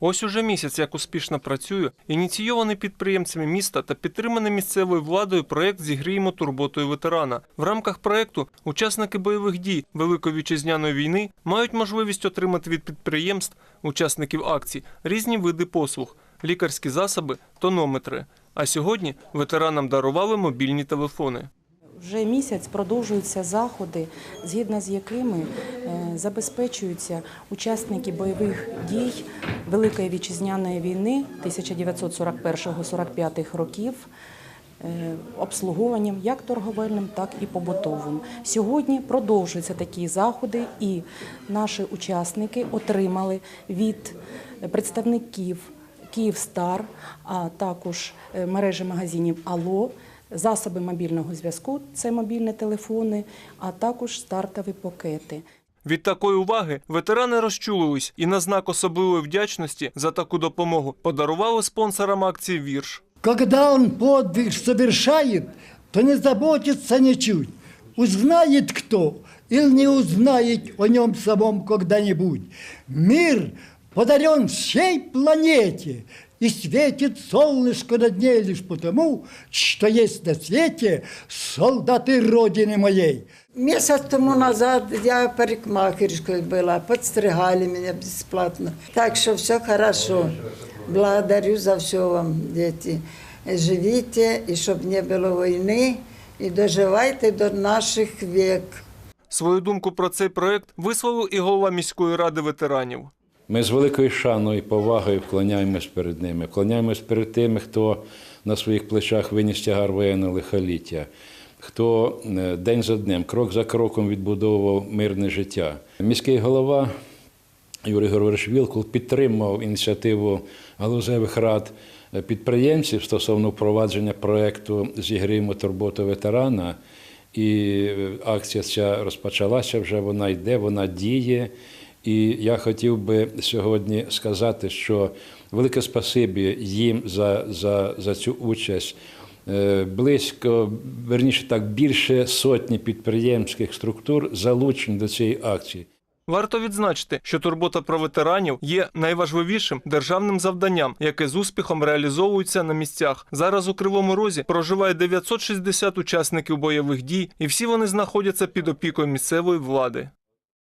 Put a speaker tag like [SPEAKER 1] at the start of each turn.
[SPEAKER 1] Ось уже місяць, як успішно працює, ініційований підприємцями міста та підтриманий місцевою владою проект Зігріємо турботою ветерана. В рамках проекту учасники бойових дій Великої вітчизняної війни мають можливість отримати від підприємств, учасників акцій, різні види послуг, лікарські засоби, тонометри. А сьогодні ветеранам дарували мобільні телефони.
[SPEAKER 2] Вже місяць продовжуються заходи, згідно з якими е, забезпечуються учасники бойових дій Великої вітчизняної війни 1941-45 років е, обслуговуванням як торговельним, так і побутовим. Сьогодні продовжуються такі заходи, і наші учасники отримали від представників Київстар, а також е, мережі магазинів Ало. Засоби мобільного зв'язку це мобільні телефони, а також стартові пакети.
[SPEAKER 1] Від такої уваги ветерани розчулились і на знак особливої вдячності за таку допомогу подарували спонсорам акції вірш.
[SPEAKER 3] Когда он подвиг совершает, то не заботится ничуть. Узнает кто или не узнает о нем самом когда-нибудь. Мир подарен всей планете, и светит солнышко над ней лишь потому, что есть на свете солдаты Родины моей.
[SPEAKER 4] Месяц тому назад я парикмахерскую была, подстригали меня бесплатно. Так что все хорошо. Благодарю за все вам, дети. Живите, и чтобы не было войны, и доживайте до наших век.
[SPEAKER 1] Свою думку про цей проект висловив і голова міської ради ветеранів.
[SPEAKER 5] Ми з великою шаною і повагою вклоняємось перед ними, вклоняємось перед тими, хто на своїх плечах виніс тягар воєнного лихоліття, хто е, день за днем, крок за кроком відбудовував мирне життя. Міський голова Юрій Григорович Вілкул підтримав ініціативу галузевих рад е, підприємців стосовно впровадження проєкту «Зігріємо турботу ветерана. І е, акція ця розпочалася вже, вона йде, вона діє. І я хотів би сьогодні сказати, що велике спасибі їм за, за, за цю участь. Е, Близько, верніше так, більше сотні підприємських структур залучені до цієї акції.
[SPEAKER 1] Варто відзначити, що турбота про ветеранів є найважливішим державним завданням, яке з успіхом реалізовується на місцях. Зараз у Кривому Розі проживає 960 учасників бойових дій, і всі вони знаходяться під опікою місцевої влади.